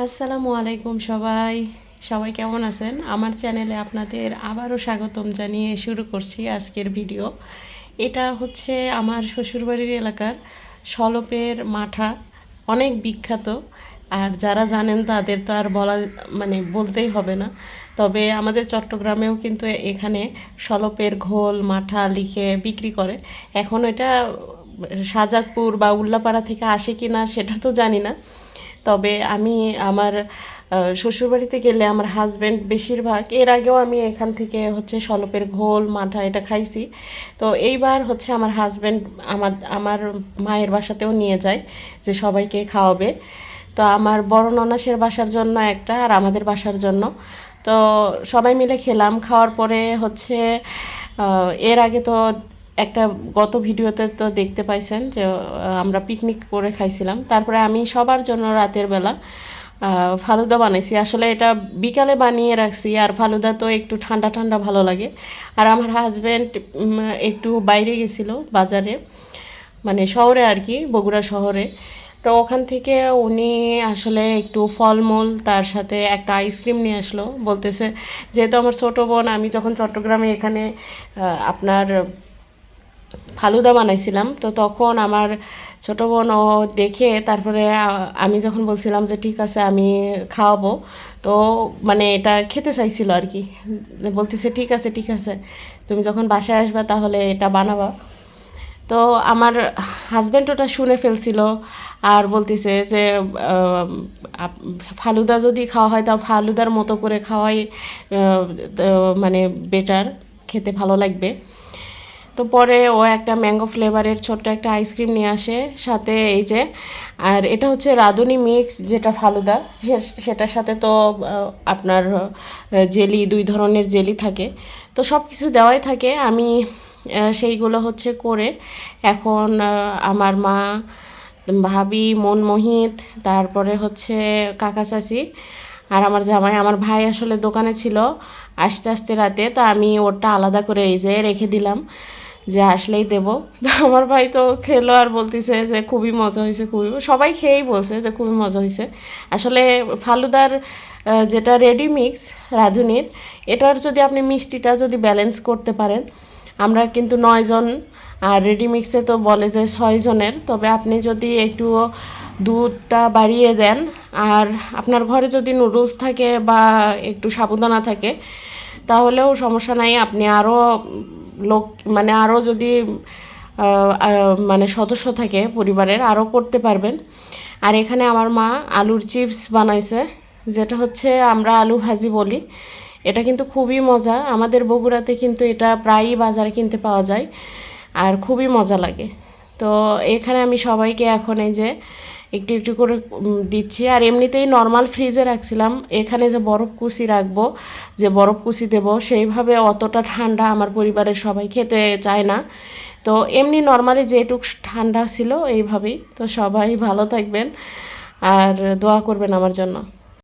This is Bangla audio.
আসসালামু আলাইকুম সবাই। সবাই কেমন আছেন? আমার চ্যানেলে আপনাদের আবারও স্বাগতম জানিয়ে শুরু করছি আজকের ভিডিও। এটা হচ্ছে আমার শ্বশুরবাড়ির এলাকার সলপের মাঠা, অনেক বিখ্যাত। আর যারা জানেন তাদের তো আর বলা মানে বলতেই হবে না। তবে আমাদের চট্টগ্রামেও কিন্তু এখানে সলপের ঘোল, মাঠা লিখে বিক্রি করে। এখন এটা সাজাদপুর বা উল্লাপাড়া থেকে আসে কি না সেটা তো জানি না। তবে আমি আমার শ্বশুরবাড়িতে গেলে আমার হাজব্যান্ড বেশিরভাগ, এর আগেও আমি এখান থেকে হচ্ছে সলপের ঘোল, মাঠা এটা খাইছি। তো এইবার হচ্ছে আমার হাজব্যান্ড আমার আমার মায়ের বাসাতেও নিয়ে যায় যে সবাইকে খাওয়াবে। তো আমার বড় ননাসের বাসার জন্য একটা আর আমাদের বাসার জন্য। তো সবাই মিলে খেলাম। খাওয়ার পরে হচ্ছে এর আগে তো একটা গত ভিডিওতে তো দেখতে পাইছেন যে আমরা পিকনিক করে খাইছিলাম। তারপরে আমি সবার জন্য রাতের বেলা ফালুদা বানাইছি। আসলে এটা বিকালে বানিয়ে রাখছি, আর ফালুদা তো একটু ঠান্ডা ঠান্ডা ভালো লাগে। আর আমার হাজব্যান্ড একটু বাইরে গেছিল বাজারে মানে শহরে আর কি, বগুড়া শহরে। তো ওখান থেকে উনি আসলে একটু ফলমূল, তার সাথে একটা আইসক্রিম নিয়ে আসলো। বলতেছে, যেহেতু আমার ছোটো বোন, আমি যখন চট্টগ্রামে এখানে আপনার ফালুদা বানাইছিলাম। তো তখন আমার ছোট বোন ও দেখে তারপরে আমি যখন বলছিলাম যে ঠিক আছে, আমি খাওয়াবো। তো মানে এটা খেতে চাইছিল আর কি। বলতেছে, ঠিক আছে ঠিক আছে। তুমি যখন বাসায় আসবে তাহলে এটা বানাবা। তো আমার হাজব্যান্ড ওটা শুনে ফেলছিল আর বলতেছে যে ফালুদা যদি খাওয়া হয় তা ফালুদার মতো করে খাওয়াই মানে বেটার খেতে ভালো লাগবে। তো পরে ও একটা ম্যাঙ্গো ফ্লেভারের ছোট্ট একটা আইসক্রিম নিয়ে আসে, সাথে এই যে, আর এটা হচ্ছে রাঁধুনি মিক্স যেটা ফালুদা সেটার সাথে তো আপনার জেলি, দুই ধরনের জেলি থাকে। তো সব কিছু দেওয়াই থাকে। আমি সেইগুলো হচ্ছে করে এখন আমার মা, ভাবি, মনমোহিত, তারপরে হচ্ছে কাকা চাচি, আর আমার জামাই, আমার ভাই আসলে দোকানে ছিল আস্তে আস্তে রাতে, তো আমি ওরটা আলাদা করে এই যে রেখে দিলাম। যে আসলেই দেব। আমার ভাই তো খেলো আর বলতেছে যে খুবই মজা হয়েছে খুবই। সবাই খেয়েই বলছে যে খুবই মজা হয়েছে আসলে ফালুদার যেটা রেডি মিক্স রাঁধুনির, এটার যদি আপনি মিষ্টিটা যদি ব্যালেন্স করতে পারেন, আমরা কিন্তু নয়জন আর রেডি মিক্সে তো বলে যে ছয়জনের তবে আপনি যদি একটু দুধটা বাড়িয়ে দেন, আর আপনার ঘরে যদি নুডলস থাকে বা একটু সাবুদানা থাকে, তাহলেও সমস্যা নাই। আপনি আরও লোক মানে আরও যদি মানে সদস্য থাকে পরিবারের আরও করতে পারবেন। আর এখানে আমার মা আলুর চিপস বানাইছে, যেটা হচ্ছে আমরা আলু ভাজি বলি। এটা কিন্তু খুবই মজা, আমাদের বগুড়াতে কিন্তু এটা প্রায়ই বাজারে কিনতে পাওয়া যায়, আর খুবই মজা লাগে। তো এখানে আমি সবাইকে এখন এই যে একটু একটু করে দিচ্ছি। আর এমনিতেই নর্মাল ফ্রিজে রাখছিলাম। এখানে যে বরফ কুচি রাখব, যে বরফ কুচি দেব, সেইভাবে অতটা ঠান্ডা আমার পরিবারের সবাই খেতে চায় না। তো এমনি নর্মালি যেটুক ঠান্ডা ছিল, এইভাবেই। তো সবাই ভালো থাকবেন। আর দোয়া করবেন আমার জন্য।